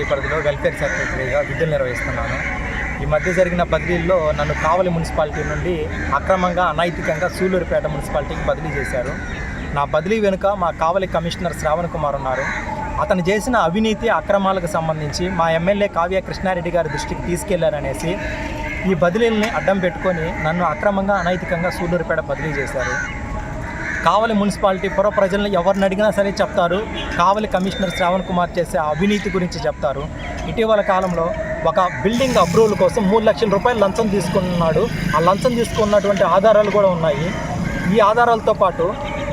Municipality పరిధిలో welfare సెక్రటరీగా విధులు నిర్వహిస్తున్నాను. ఈ మధ్య జరిగిన బదిలీల్లో నన్ను కావలి మున్సిపాలిటీ నుండి అక్రమంగా అనైతికంగా సూలూరుపేట మున్సిపాలిటీకి బదిలీ చేశారు. నా బదిలీ వెనుక మా కావలి కమిషనర్ శ్రావణ్ కుమార్ ఉన్నారు. అతను చేసిన అవినీతి అక్రమాలకు సంబంధించి మా ఎమ్మెల్యే కావ్య కృష్ణారెడ్డి గారి దృష్టికి తీసుకెళ్ళారనేసి ఈ బదిలీల్ని అడ్డం పెట్టుకొని నన్ను అక్రమంగా అనైతికంగా సూలూరుపేట బదిలీ చేశారు. కావలి మున్సిపాలిటీ పుర ప్రజలను ఎవరిని అడిగినా సరే చెప్తారు. కావలి కమిషనర్ శ్రావణ్ కుమార్ చేసే అవినీతి గురించి చెప్తారు. ఇటీవల కాలంలో ఒక బిల్డింగ్ అప్రూవల్ కోసం మూడు లక్షల రూపాయలు లంచం తీసుకున్నాడు. ఆ లంచం తీసుకున్నటువంటి ఆధారాలు కూడా ఉన్నాయి. ఈ ఆధారాలతో పాటు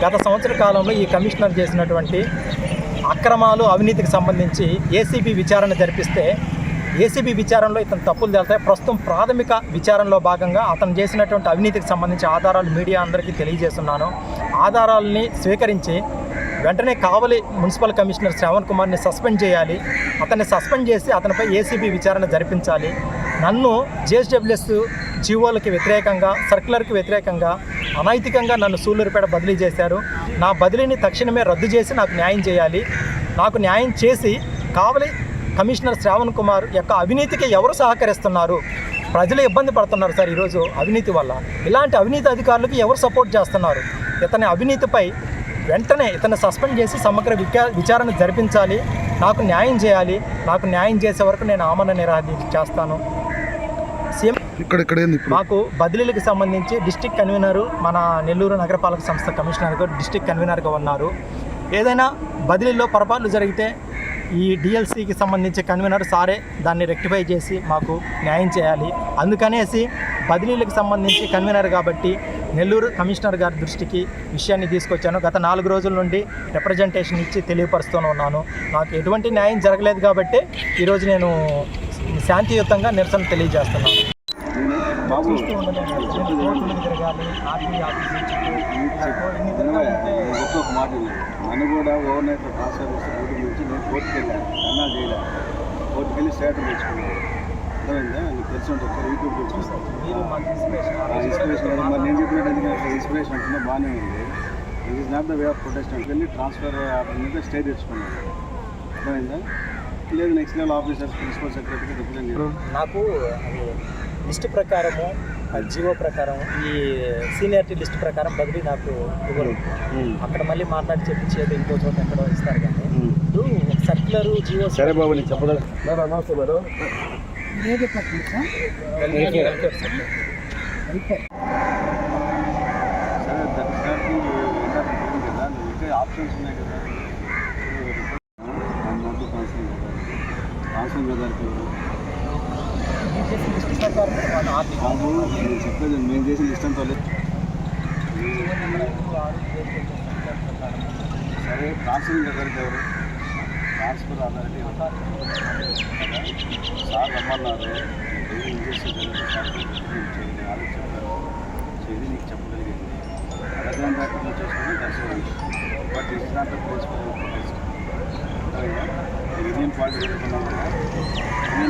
గత సంవత్సర కాలంలో ఈ కమిషనర్ చేసినటువంటి అక్రమాలు అవినీతికి సంబంధించి ఏసీబీ విచారణ జరిపిస్తే ఏసీబీ విచారణలో ఇతను తప్పులు తేలుతాయి. ప్రస్తుతం ప్రాథమిక విచారణలో భాగంగా అతను చేసినటువంటి అవినీతికి సంబంధించి ఆధారాలు మీడియా అందరికీ తెలియజేస్తున్నాను. ఆధారాలని స్వీకరించి వెంటనే కావలి మున్సిపల్ కమిషనర్ శ్రవణ్ కుమార్ని సస్పెండ్ చేయాలి. అతన్ని సస్పెండ్ చేసి అతనిపై ఏసీబీ విచారణ జరిపించాలి. నన్ను జేఎస్డబ్ల్యూఎస్ జీవోలకి వ్యతిరేకంగా సర్కులర్కి వ్యతిరేకంగా అనైతికంగా నన్ను సూళ్ళూరుపేట బదిలీ చేశారు. నా బదిలీని తక్షణమే రద్దు చేసి నాకు న్యాయం చేయాలి. నాకు న్యాయం చేసి కావలి కమిషనర్ శ్రావణ్ కుమార్ యొక్క అవినీతికి ఎవరు సహకరిస్తున్నారు? ప్రజలు ఇబ్బంది పడుతున్నారు సార్ ఈరోజు అవినీతి వల్ల. ఇలాంటి అవినీతి అధికారులకు ఎవరు సపోర్ట్ చేస్తున్నారు? ఇతని అవినీతిపై వెంటనే ఇతన్ని సస్పెండ్ చేసి సమగ్ర విచారణ జరిపించాలి. నాకు న్యాయం చేయాలి. నాకు న్యాయం చేసే వరకు నేను ఆమరణ నిరాధి చేస్తాను. సీఎం ఇక్కడ ఇక్కడ మాకు బదిలీలకు సంబంధించి డిస్టిక్ కన్వీనరు మన నెల్లూరు నగరపాలక సంస్థ కమిషనర్ గారు డిస్టిక్ కన్వీనర్గా ఉన్నారు. ఏదైనా బదిలీలో పొరపాట్లు జరిగితే ఈ డిఎల్సికి సంబంధించి కన్వీనర్ సారే దాన్ని రెక్టిఫై చేసి మాకు న్యాయం చేయాలి. అందుకనేసి బదిలీలకు సంబంధించి కన్వీనర్ కాబట్టి నెల్లూరు కమిషనర్ గారి దృష్టికి విషయాన్ని తీసుకొచ్చాను. గత నాలుగు రోజుల నుండి రిప్రజెంటేషన్ ఇచ్చి తెలియపరుస్తూనే ఉన్నాను. నాకు ఎటువంటి న్యాయం జరగలేదు కాబట్టి ఈరోజు నేను శాంతియుతంగా నిరసన తెలియజేస్తున్నాను. చూస్తూ ఉండలేదు. కోర్టులకు తిరగాలి, ఆర్టీఐ ఆఫీస్ చుట్టూ. ఇన్ని తిరగాలంటే ఒక్కొక్క మాట నన్ను కూడా ఓవర్నైట్ ట్రాన్స్ఫర్ చేస్తే డ్యూటీ నుంచి నేను కోర్టుకి వెళ్ళాను అన్నా చేయలేదు కోర్టుకి వెళ్ళి స్టేటర్ తెచ్చుకున్నాను అర్థమైందా నీకు తెలిసి ఉంటుంది యూట్యూబ్ చూస్తాను ఇన్స్పిరేషన్. మరి నేను చెప్పినట్టు ఇన్స్పిరేషన్ అంటున్నా బాగానే ఉంది it is not the way of protest అంటే వెళ్ళి ట్రాన్స్ఫర్ మీద స్టే తెచ్చుకున్నాను అర్థమైందా లేదు నెక్స్ట్ లెవెల్ ఆఫీసర్స్ ప్రిన్సిపల్ సెక్రటరీకి రిప్రజెంట్ నాకు లిస్ట్ ప్రకారము ఆ జీవో ప్రకారం ఈ సీనియారిటీ లిస్ట్ ప్రకారం బదిలీ నాకు ఇవ్వరు. అక్కడ మళ్ళీ మాట్లాడి చెప్పించేది ఇంకో చోట ఎక్కడో ఇస్తారు కానీ. సర్క్యులర్ జీవో సరే బాబు నేను కదా ఇంకా ఆప్షన్స్ ఉన్నాయి కదా ట్రాన్స్ఫర్ గారికి లిస్ట్ ప్రకారం వాళ్ళు ఆర్థిక బాబు నేను చెప్పేది మేము చేసిన లిస్ట్ అంతా లేదు సరే ట్రాన్స్ఫర్ దగ్గరికి ఎవరు ట్రాన్స్ఫర్ అథారిటీ ఎవరు? సార్ రమ్మన్నారు ఏది ఇంజెక్షన్ సార్ చేయండి వాళ్ళకి చెప్పారు చేది నీకు చెప్పగలిగింది అడగడం దాకా నువ్వు చేసుకుని దర్శనం but is not principal protest union party జరుగుతున్నావు కదా యూనియన్ పార్టీ జరుగుతున్నావు కదా